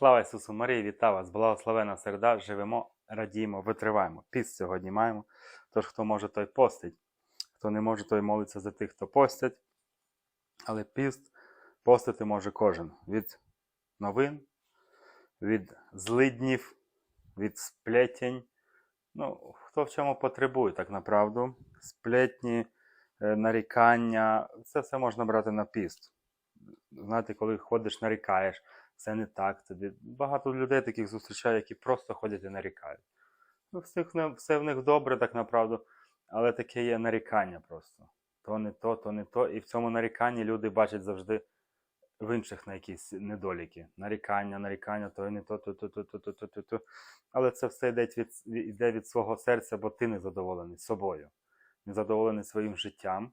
Слава Ісусу Марії, вітаю вас! Благословена середа, живемо, радіємо, витриваємо. Піст сьогодні маємо. Тож, хто може, той постить. Хто не може, той молиться за тих, хто постять. Але піст постити може кожен. Від новин, від злиднів, від сплетень. Ну, хто в чому потребує, так направду. Сплетні, е, нарікання, це все можна брати на піст. Знаєте, коли ходиш, нарікаєш, це не так тобі. Багато людей таких зустрічаю, які просто ходять і нарікають. Ну, все в них добре, так направду, але таке є нарікання просто. То не то, то не то. І в цьому наріканні люди бачать завжди в інших на якісь недоліки. Нарікання, нарікання, то не то, то, то, то, то, то, то, то, то. Але це все йде від, йде від свого серця, бо ти не задоволений собою, не задоволений своїм життям.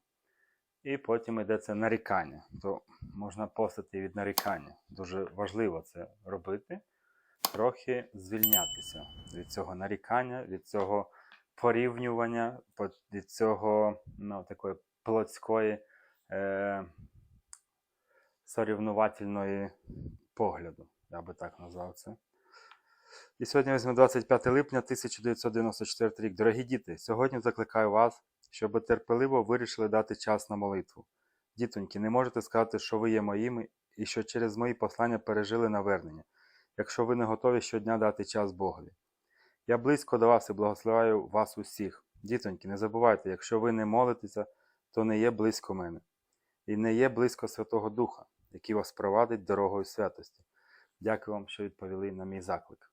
І потім йде це нарікання. То можна постати від нарікання. Дуже важливо це робити. Трохи звільнятися від цього нарікання, від цього порівнювання, від цього ну, такої плотської е, сорівнувательної погляду, я би так назвав це. І сьогодні візьме 25 липня 1994 рік. Дорогі діти, сьогодні закликаю вас, щоб терпеливо вирішили дати час на молитву. Дітоньки, не можете сказати, що ви є моїми і що через мої послання пережили навернення, якщо ви не готові щодня дати час Богові. Я близько до вас і благословляю вас усіх. Дітоньки, не забувайте, якщо ви не молитеся, то не є близько мене, і не є близько Святого Духа, який вас провадить дорогою святості. Дякую вам, що відповіли на мій заклик.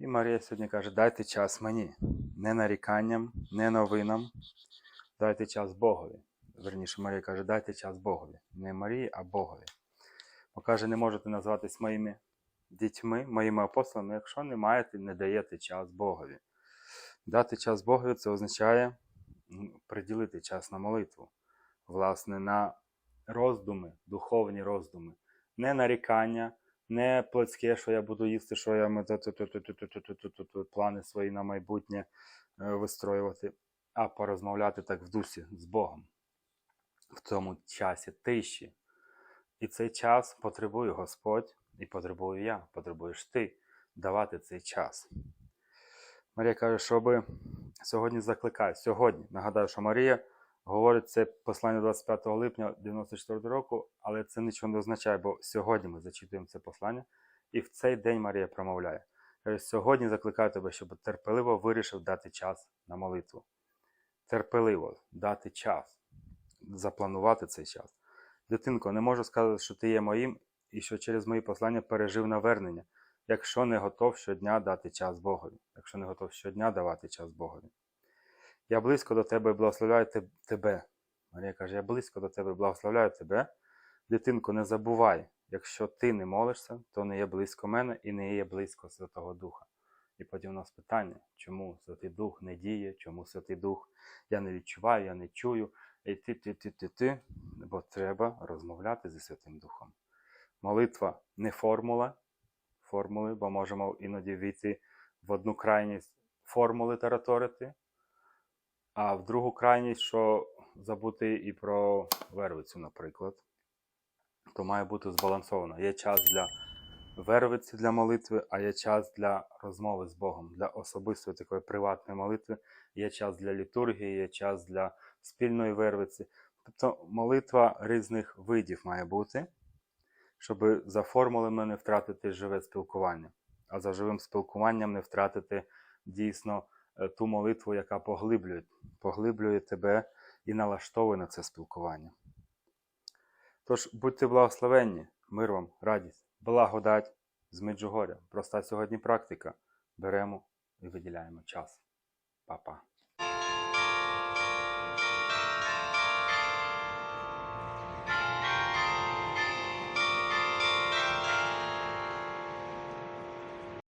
І Марія сьогодні каже: дайте час мені, не наріканням, не новинам, дайте час Богові. Верніше, Марія каже, дайте час Богові. Не Марії, а Богові. Бо каже, не можете назватись моїми дітьми, моїми апостолами, якщо не маєте, не даєте час Богові. Дати час Богові це означає приділити час на молитву, власне, на роздуми, духовні роздуми, не нарікання, не плацьке, що я буду їсти, що я плани свої на майбутнє е, вистроювати, а порозмовляти так в дусі з Богом в тому часі тиші. І цей час потребує Господь, і потребую я, потребуєш ти давати цей час. Марія каже, щоби сьогодні закликає. Сьогодні нагадаю, що Марія говорить це послання 25 липня 94 року, але це нічого не означає, бо сьогодні ми зачитуємо це послання, і в цей день Марія промовляє. Сьогодні закликаю тебе, щоб терпеливо вирішив дати час на молитву. Терпеливо дати час, запланувати цей час. Дитинко, не можу сказати, що ти є моїм і що через мої послання пережив навернення, якщо не готов щодня дати час Богові, якщо не готов щодня давати час Богові. Я близько до тебе благословляю тебе. Марія каже, я близько до тебе благословляю тебе. Дитинко, не забувай, якщо ти не молишся, то не є близько мене і не є близько Святого Духа. І потім у нас питання, чому Святий Дух не діє, чому Святий Дух я не відчуваю, я не чую. І ти, ти, ти, ти, ти, бо треба розмовляти зі Святим Духом. Молитва не формула формули, бо можемо іноді війти в одну крайність формули тараторити, а в другу крайність, що забути і про вервицю, наприклад. То має бути збалансовано. Є час для вервиці для молитви, а є час для розмови з Богом, для особистої такої приватної молитви, є час для літургії, є час для спільної вервиці. Тобто молитва різних видів має бути, щоб за формулами не втратити живе спілкування, а за живим спілкуванням не втратити дійсно е, ту молитву, яка поглиблює, поглиблює тебе і налаштовує на це спілкування. Тож будьте благословенні, мир вам, радість, благодать з Меджугоря. Проста сьогодні практика. Беремо і виділяємо час. Па-па.